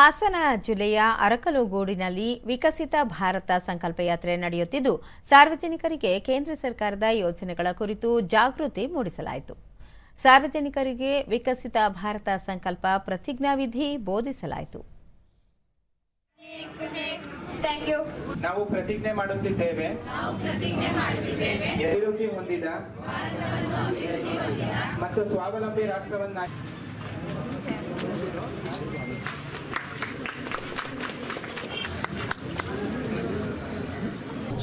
ಹಾಸನ ಜಿಲ್ಲೆಯ ಅರಕಲುಗೂಡಿನಲ್ಲಿ ವಿಕಸಿತ ಭಾರತ ಸಂಕಲ್ಪ ಯಾತ್ರೆ ನಡೆಯುತ್ತಿದ್ದು ಸಾರ್ವಜನಿಕರಿಗೆ ಕೇಂದ್ರ ಸರ್ಕಾರದ ಯೋಜನೆಗಳ ಕುರಿತು ಜಾಗೃತಿ ಮೂಡಿಸಲಾಯಿತು. ಸಾರ್ವಜನಿಕರಿಗೆ ವಿಕಸಿತ ಭಾರತ ಸಂಕಲ್ಪ ಪ್ರತಿಜ್ಞಾವಿಧಿ ಬೋಧಿಸಲಾಯಿತು. ಥ್ಯಾಂಕ್ ಯು ನಾವು ಪ್ರತಿಜ್ಞೆ ಮಾಡುತ್ತಿದ್ದೇವೆ. ಅಭಿವೃದ್ಧಿ ಹೊಂದಿದ ಮತ್ತು ಸ್ವಾವಲಂಬಿ ರಾಷ್ಟ್ರವನ್ನಾಗಿ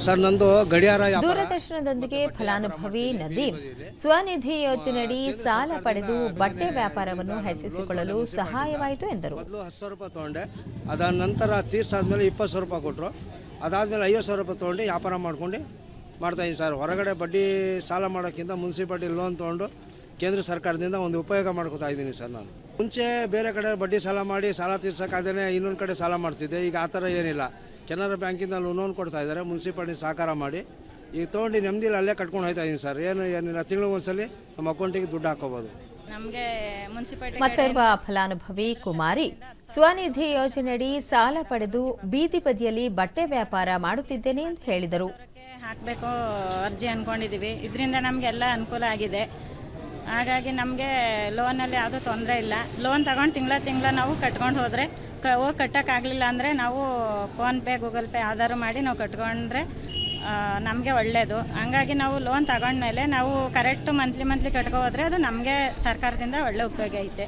ಸರ್ ನಂದು ಗಡಿಯಾರ. ದೂರದರ್ಶನದೊಂದಿಗೆ ಫಲಾನುಭವಿ ನದೀಮ್ ಸ್ವನಿಧಿ ಯೋಜನೆಯಡಿ ಸಾಲ ಪಡೆದು ಬಟ್ಟೆ ವ್ಯಾಪಾರವನ್ನು ಹೆಚ್ಚಿಸಿಕೊಳ್ಳಲು ಸಹಾಯವಾಯಿತು ಎಂದರು. ಮೊದಲು ಹತ್ತು ಸಾವಿರ ರೂಪಾಯಿ ತೊಗೊಂಡೆ. ಅದಾದ ನಂತರ ತೀರ್ಸಾದ್ಮೇಲೆ ಇಪ್ಪತ್ತು ಸಾವಿರ ರೂಪಾಯಿ ಕೊಟ್ಟರು ಅದಾದಮೇಲೆ ಐವತ್ತು ಸಾವಿರ ರೂಪಾಯಿ ತೊಗೊಂಡು ವ್ಯಾಪಾರ ಮಾಡ್ಕೊಂಡು ಮಾಡ್ತಾಯಿದ್ದೀನಿ ಸರ್. ಹೊರಗಡೆ ಬಡ್ಡಿ ಸಾಲ ಮಾಡೋಕ್ಕಿಂತ ಮುನ್ಸಿಪಾಲ್ಟಿ ಲೋನ್ ತೊಗೊಂಡು ಕೇಂದ್ರ ಸರ್ಕಾರದಿಂದ ಒಂದು ಉಪಯೋಗ ಮಾಡ್ಕೋತಾ ಇದ್ದೀನಿ ಸರ್ ನಾನು. ಮುಂಚೆ ಬೇರೆ ಕಡೆ ಬಡ್ಡಿ ಸಾಲ ಮಾಡಿ ಸಾಲ ತೀರ್ಸೋಕ್ಕಾಗದೇ ಇನ್ನೊಂದು ಕಡೆ ಸಾಲ ಮಾಡ್ತಿದ್ದೆ. ಈಗ ಆ ಥರ ಏನಿಲ್ಲ. ಕೆನರಾ ಬ್ಯಾಂಕಿಂದ ಲೋನ್ ಕೊಡ್ತಾ ಇದ್ದಾರೆ ಮುನ್ಸಿಪಾಲ್ಟಿ ಸಹಕಾರ ಮಾಡಿ. ಈಗ ತೊಗೊಂಡು ನೆಮ್ಮದಿಲ್ಲ ಅಲ್ಲೇ ಕಟ್ಕೊಂಡು ಹೋಗ್ತಾ ಇದ್ದೀನಿ ಸರ್. ಏನು ಏನಿಲ್ಲ ತಿಂಗಳು ಒಂದ್ಸಲಿ ನಮ್ಮ ಅಕೌಂಟಿಗೆ ದುಡ್ಡು ಹಾಕೋಬಹುದು ನಮಗೆ ಮುನ್ಸಿಪಾಲ್ಟಿ ಮತ್ತೋರ್ವ ಫಲಾನುಭವಿ ಕುಮಾರಿ ಸ್ವನಿಧಿ ಯೋಜನೆಯಡಿ ಸಾಲ ಪಡೆದು ಬೀದಿ ಬದಿಯಲ್ಲಿ ಬಟ್ಟೆ ವ್ಯಾಪಾರ ಮಾಡುತ್ತಿದ್ದೇನೆ ಎಂದು ಹೇಳಿದರು. ಹಾಕಬೇಕು ಅರ್ಜಿ ಅಂದ್ಕೊಂಡಿದ್ದೀವಿ ಇದರಿಂದ ನಮಗೆಲ್ಲ ಅನುಕೂಲ ಆಗಿದೆ. ಹಾಗಾಗಿ ನಮಗೆ ಲೋನಲ್ಲಿ ಯಾವುದೂ ತೊಂದರೆ ಇಲ್ಲ. ಲೋನ್ ತಗೊಂಡು ತಿಂಗಳ ತಿಂಗಳ ನಾವು ಕಟ್ಕೊಂಡು ಹೋದರೆ ಕ ಹೋಗಿ ಕಟ್ಟೋಕ್ಕಾಗಲಿಲ್ಲ ಅಂದರೆ ನಾವು ಫೋನ್ಪೇ ಗೂಗಲ್ ಪೇ ಆಧಾರ ಮಾಡಿ ನಾವು ಕಟ್ಕೊಂಡ್ರೆ ನಮಗೆ ಒಳ್ಳೆಯದು ಹಂಗಾಗಿ ನಾವು ಲೋನ್ ತಗೊಂಡ್ಮೇಲೆ ನಾವು ಕರೆಕ್ಟು ಮಂತ್ಲಿ ಮಂತ್ಲಿ ಕಟ್ಕೊ ಹೋದ್ರೆ ಅದು ನಮಗೆ ಸರ್ಕಾರದಿಂದ ಒಳ್ಳೆ ಉಪಯೋಗ ಐತೆ.